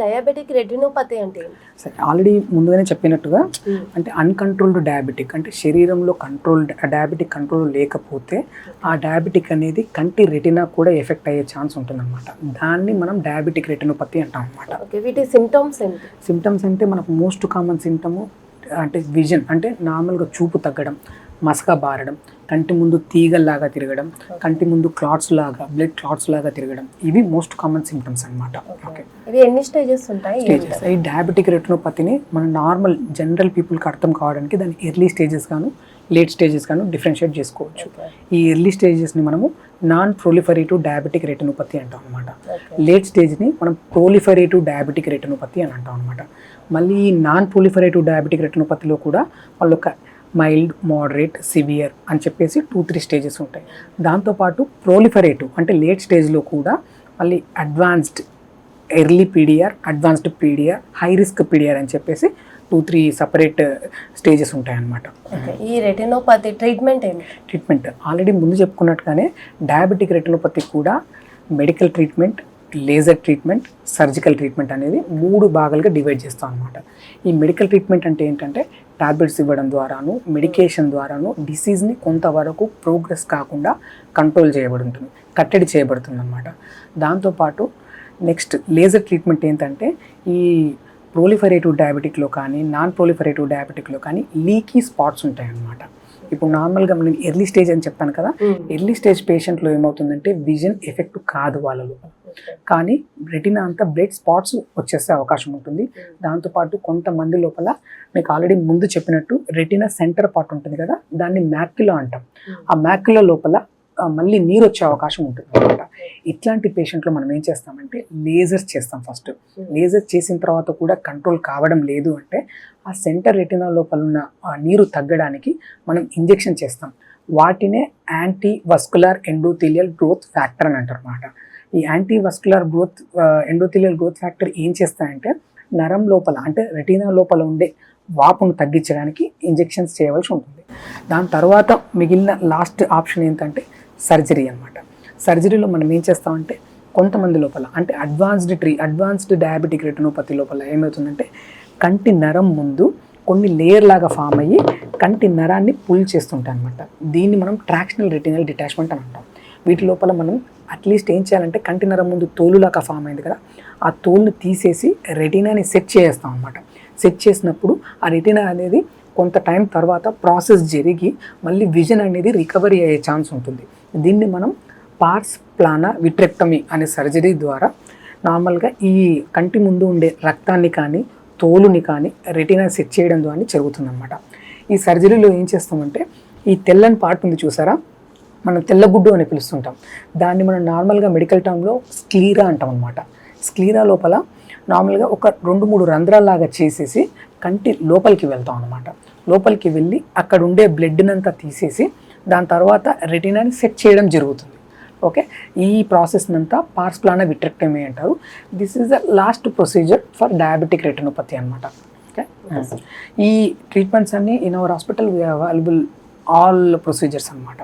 Diabetic retinopathy అంటే సరే already ముందుగానే చెప్పినట్టుగా. అంటే అన్కంట్రోల్డ్ డయాబెటిక్ అంటే శరీరంలో కంట్రోల్ డయాబెటిక్ కంట్రోల్ లేకపోతే ఆ డయాబెటిక్ అనేది కంటి రెటినా కూడా ఎఫెక్ట్ అయ్యే ఛాన్స్ ఉంటుందన్నమాట. దాన్ని మనం డయాబెటిక్ రెటినోపతి అంటాం అనమాట వీటి సిమ్టమ్స్ సిమ్టమ్స్ అంటే మనకు మోస్ట్ కామన్ సిమ్టము అంటే విజన్ అంటే నార్మల్గా చూపు తగ్గడం. మసక బారడం కంటి ముందు తీగల్లాగా తిరగడం కంటి ముందు క్లాట్స్ లాగా బ్లడ్ క్లాట్స్ లాగా తిరగడం ఇవి మోస్ట్ కామన్ సిమ్టమ్స్ అనమాట ఓకే ఎన్ని స్టేజెస్ ఉంటాయి? స్టేజెస్ ఈ డయాబెటిక్ రెటినోపతిని మన నార్మల్ జనరల్ పీపుల్కి అర్థం కావడానికి దాని ఎర్లీ స్టేజెస్ గాను లేట్ స్టేజెస్ గాను డిఫరెన్షియేట్ చేసుకోవచ్చు. ఈ ఎర్లీ స్టేజెస్ని మనము నాన్ ప్రొలిఫరేటివ్ డయాబెటిక్ రెటినోపతి అంటాం అనమాట లేట్ స్టేజ్ని మనం ప్రొలిఫరేటివ్ డయాబెటిక్ రెటినోపతి అని అంటాం అనమాట మళ్ళీ ఈ నాన్ ప్రొలిఫరేటివ్ డయాబెటిక్ రెటినోపతిలో కూడా వాళ్ళు ఒక మైల్డ్ మోడరేట్ సివియర్ అని చెప్పేసి టూ త్రీ స్టేజెస్ ఉంటాయి. దాంతోపాటు ప్రోలిఫరేటివ్ అంటే లేట్ స్టేజ్లో కూడా మళ్ళీ advanced early PDR advanced PDR high risk PDR అని చెప్పేసి టూ త్రీ సపరేట్ స్టేజెస్ ఉంటాయన్నమాట. ఓకే ఈ రెటినోపతి ట్రీట్మెంట్ ఏంటి? ట్రీట్మెంట్ ఆల్రెడీ ముందు చెప్పుకున్నట్టుగానే డయాబెటిక్ రెటినోపతి కూడా medical treatment laser treatment surgical treatment అనేది మూడు భాగాలుగా డివైడ్ చేస్తాం అనమాట ఈ మెడికల్ ట్రీట్మెంట్ అంటే ఏంటంటే టాబ్లెట్స్ ఇవ్వడం ద్వారాను మెడికేషన్ ద్వారాను డిసీజ్ని కొంతవరకు ప్రోగ్రెస్ కాకుండా కంట్రోల్ చేయబడి ఉంటుంది కట్టడి చేయబడుతుంది అనమాట దాంతోపాటు నెక్స్ట్ లేజర్ ట్రీట్మెంట్ ఏంటంటే ఈ ప్రోలిఫరేటివ్ డయాబెటిక్లో కానీ నాన్ ప్రోలిఫరేటివ్ డయాబెటిక్లో కానీ లీకీ స్పాట్స్ ఉంటాయి అన్నమాట ఇప్పుడు నార్మల్గా మనం ఎర్లీ స్టేజ్ అని చెప్పాను కదా ఎర్లీ స్టేజ్ పేషెంట్లో ఏమవుతుందంటే విజన్ ఎఫెక్ట్ కాదు వాళ్ళలో. కానీ రెటినా అంతా బ్లడ్ స్పాట్స్ వచ్చేసే అవకాశం ఉంటుంది. దాంతోపాటు కొంతమంది లోపల మీకు ఆల్రెడీ ముందు చెప్పినట్టు రెటినా సెంటర్ పార్ట్ ఉంటుంది కదా దాన్ని మ్యాక్యులా అంటాం. ఆ మ్యాక్యులా లోపల మళ్ళీ నీరు వచ్చే అవకాశం ఉంటుంది అనమాట. ఇట్లాంటి పేషెంట్లో మనం ఏం చేస్తామంటే లేజర్స్ చేస్తాం ఫస్ట్ లేజర్ చేసిన తర్వాత కూడా కంట్రోల్ కావడం లేదు అంటే ఆ సెంటర్ రెటినా లోపల ఉన్న నీరు తగ్గడానికి మనం ఇంజెక్షన్ చేస్తాం. వాటినే anti vascular endothelial growth factor అని అంటారు ఈ anti vascular growth endothelial growth factor ఏం చేస్తాయంటే నరం లోపల అంటే రెటీనా లోపల ఉండే వాపును తగ్గించడానికి ఇంజెక్షన్స్ చేయవలసి ఉంటుంది. దాని తర్వాత మిగిలిన లాస్ట్ ఆప్షన్ ఏంటంటే సర్జరీ అన్నమాట. సర్జరీలో మనం ఏం చేస్తామంటే కొంతమంది లోపల అంటే అడ్వాన్స్డ్ ట్రీ అడ్వాన్స్డ్ డయాబెటిక్ రెటినోపతి లోపల ఏమవుతుందంటే కంటి నరం ముందు కొన్ని లేయర్ లాగా ఫామ్ అయ్యి కంటి నరాన్ని పుల్ చేస్తుంటాయి అనమాట దీన్ని మనం ట్రాక్షనల్ రెటినల్ డిటాచ్మెంట్ అని అంటాం. వీటి లోపల మనం అట్లీస్ట్ ఏం చేయాలంటే కంటి ముందు తోలులాగా ఫామ్ అయింది కదా ఆ తోలుని తీసేసి రెటీనాని సెట్ చేస్తాం అనమాట సెట్ చేసినప్పుడు ఆ రెటీనా అనేది కొంత టైం తర్వాత ప్రాసెస్ జరిగి మళ్ళీ విజన్ అనేది రికవరీ అయ్యే ఛాన్స్ ఉంటుంది. దీన్ని మనం పార్స్ ప్లానా విట్రెక్టమీ అనే సర్జరీ ద్వారా నార్మల్గా ఈ కంటి ముందు ఉండే రక్తాన్ని కానీ తోలుని కానీ రెటీనా సెట్ చేయడం ద్వారా జరుగుతుందన్నమాట. ఈ సర్జరీలో ఏం చేస్తామంటే ఈ తెల్లని పార్ట్ ఉంది చూసారా? మనం తెల్లగుడ్డు అని పిలుస్తుంటాం. దాన్ని మనం నార్మల్గా మెడికల్ టర్మ్లో స్క్లీరా అంటాం అనమాట స్క్లీరా లోపల నార్మల్గా ఒక రెండు మూడు రంధ్రాల్లాగా చేసేసి కంటి లోపలికి వెళ్తాం అనమాట లోపలికి వెళ్ళి అక్కడ ఉండే బ్లడ్నంతా తీసేసి దాని తర్వాత రెటినాని సెట్ చేయడం జరుగుతుంది. ఓకే? ఈ ప్రాసెస్ అంతా పార్స్ ప్లానా విట్రెక్టమీ అంటారు. This is the last procedure for diabetic retinopathy అనమాట ఓకే? ఈ ట్రీట్మెంట్స్ అన్ని in our hospital available all procedures అనమాట